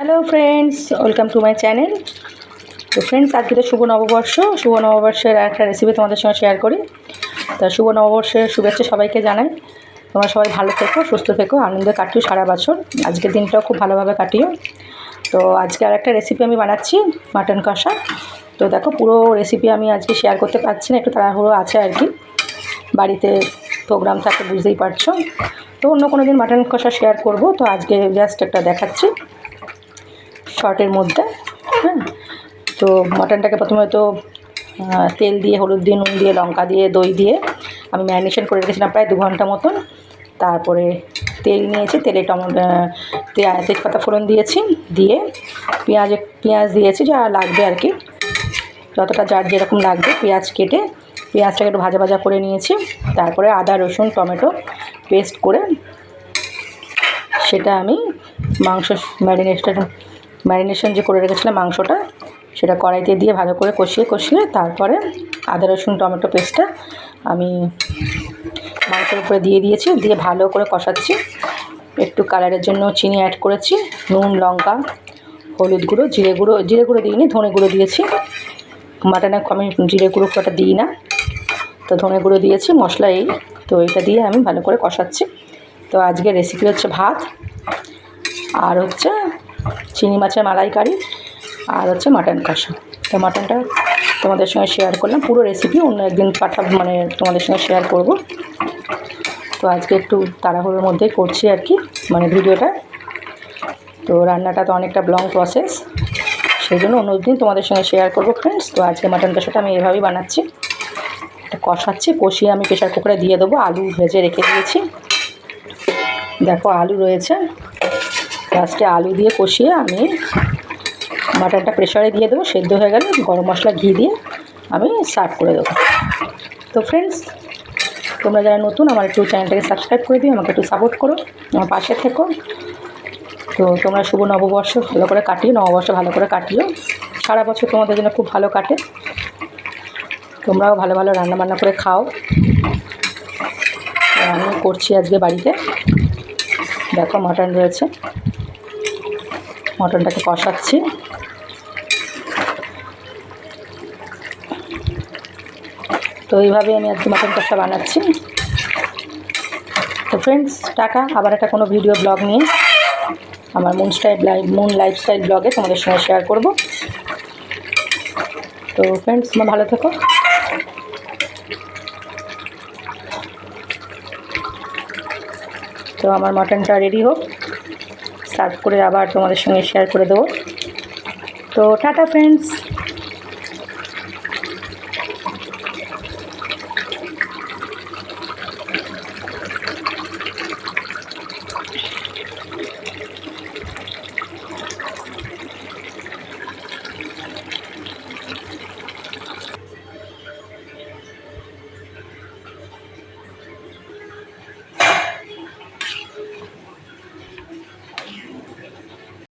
Hello friends welcome to my channel তো friends আজকে তো শুভ নববর্ষ। শুভ নববর্ষের একটা রেসিপি তোমাদের সঙ্গে শেয়ার করি। তা শুভ নববর্ষের শুভেচ্ছা সবাইকে জানাই। তোমরা সবাই ভালো থেকো, সুস্থ থেকো, আনন্দে কাটিও সারা বছর। আজকের দিনটাও খুব ভালোভাবে কাটিও। তো, আজকে আর একটা রেসিপি আমি বানাচ্ছি মাটন কষা। তো, দেখো, পুরো রেসিপি আমি আজকে শেয়ার করতে পারছি না, একটু তাড়াহুড়ো আছে আর কি। বাড়িতে প্রোগ্রাম থাকে, বুঝতেই পারছ। তো, অন্য কোনো দিন মাটন কষা শেয়ার করব। তো, আজকে জাস্ট একটা দেখাচ্ছি। শর্টের মধ্যে হ্যাঁ? তো মাটনটাকে প্রথমে তো তেল দিয়ে, হলুদ দিয়ে, নুন দিয়ে, লঙ্কা দিয়ে, দই দিয়ে আমি ম্যারিনেশন করে রেখেছিলাম প্রায় দু ঘণ্টা মতন। তারপরে তেল নিয়েছি, তেলে টমেটো তেজপাতা ফোড়ন দিয়েছি, দিয়ে পেঁয়াজ পেঁয়াজ দিয়েছি, যা লাগবে আর কি। যতটা যার যেরকম লাগবে, পেঁয়াজ কেটে পেঁয়াজটাকে একটু ভাজা ভাজা করে নিয়েছি। তারপরে আদা, রসুন, টমেটো পেস্ট করে সেটা আমি মাংস ম্যারিনেশন ম্যারিনেশন যে করে রেখেছিলাম মাংসটা, সেটা কড়াইতে দিয়ে ভালো করে কষিয়ে কষিয়ে তারপরে আদা, রসুন, টমেটো পেস্টটা আমি মাংসের উপরে দিয়ে দিয়েছি, দিয়ে ভালো করে কষাচ্ছি। একটু কালারের জন্য চিনি অ্যাড করেছি, নুন, লঙ্কা, হলুদ গুঁড়ো, জিরে গুঁড়ো জিরে গুঁড়ো দিইনি, ধনে গুঁড়ো দিয়েছি। মাটনে আমি জিরে গুঁড়ো কটা দিই না। তো ধনে গুঁড়ো দিয়েছি, মশলা এই, তো এটা দিয়ে আমি ভালো করে কষাচ্ছি। তো আজকের রেসিপি হচ্ছে ভাত, আর হচ্ছে চিংড়ি মাছের মালাইকারি আর হচ্ছে মাটন কষা। তো মাটনটা তোমাদের সঙ্গে শেয়ার করলাম। পুরো রেসিপি অন্য একদিন পাঠা মানে তোমাদের সঙ্গে শেয়ার করব। তো আজকে একটু তাড়াহুড়োর মধ্যেই করছি আর কি মানে ভিডিওটা। তো রান্নাটা তো অনেকটা লং প্রসেস সেই জন্য অন্য দিন তোমাদের সঙ্গে শেয়ার করব ফ্রেন্ডস তো আজকে মাটন কষাটা আমি এভাবেই বানাচ্ছি। এটা কষাচ্ছি, কষিয়ে আমি প্রেশার কুকারে দিয়ে দেবো। আলু ভেজে রেখে দিয়েছি। দেখো আলু রয়েছে। লাস্টে আলু দিয়ে কষিয়ে আমি মাটনটা প্রেশারে দিয়ে দেবো, সেদ্ধ হয়ে গেলে গরম মশলা ঘি দিয়ে আমি সার্ভ করে দেবো। তো ফ্রেন্ডস তোমরা যারা নতুন, আমার একটু চ্যানেলটাকে সাবস্ক্রাইব করে দিও, আমাকে একটু সাপোর্ট করো, আমার পাশে থেকো। তো তোমরা শুভ নববর্ষ, ভালো করে কাটিও, নববর্ষ ভালো করে কাটিও। সারা বছর তোমাদের জন্য খুব ভালো কাটে। তোমরাও ভালো ভালো রান্না বান্না করে খাও। আমি করছি আজকে বাড়িতে। দেখো মাটন রয়েছে। মটনটাকে কষাচ্ছি। তো এইভাবে আমি আজকে মটন কষা বানাচ্ছি। তো ফ্রেন্ডস টাকা আবার একটা কোনো ভিডিও ব্লগ নিয়ে আমার moon style live moon lifestyle ব্লগে তোমাদের সঙ্গে শেয়ার করব। তো ফ্রেন্ডস তোমরা ভালো থেকো। তো আমার মটনটা রেডি হোক। সার্ভ করে আবার তোমাদের সঙ্গে শেয়ার করে দেবো। তো টাটা ফ্রেন্ডস